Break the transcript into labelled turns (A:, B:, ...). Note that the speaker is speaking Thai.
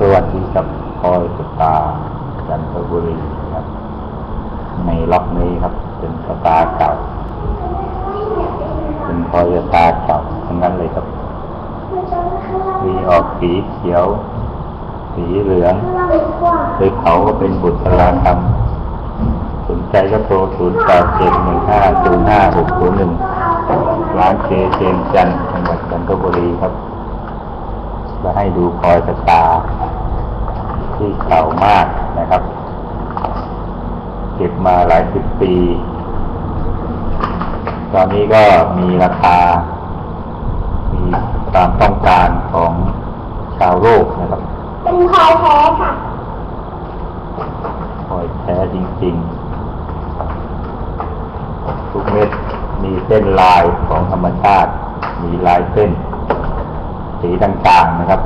A: สวัสดีครับพอยสตาจันทบุรีครับ ในล็อกนี้ครับ เป็นสตาเก่า เป็นพอยสตาเก่าทั้งนั้นเลยครับมีออกสีเขียว สีเหลืองโดยเขาก็เป็นบุตรลาธรรมสนใจก็โทร0 8 7 1 5 0 5 6 0 1ร้านเคเจมส์จันจังหวัดจันทบุรีครับจะให้ดูพลอยสตาร์ ที่เก่ามากนะครับ เก็บมาหลายสิบปี ตอนนี้ก็มีราคา มีความต้องการของชาวโลกนะครับ
B: เป็นพลอยแท้ค่ะ
A: พลอยแท้จริง ๆ ทุกเม็ดมีเส้นลายของธรรมชาติ มีลายเส้น สีต่างๆนะครับ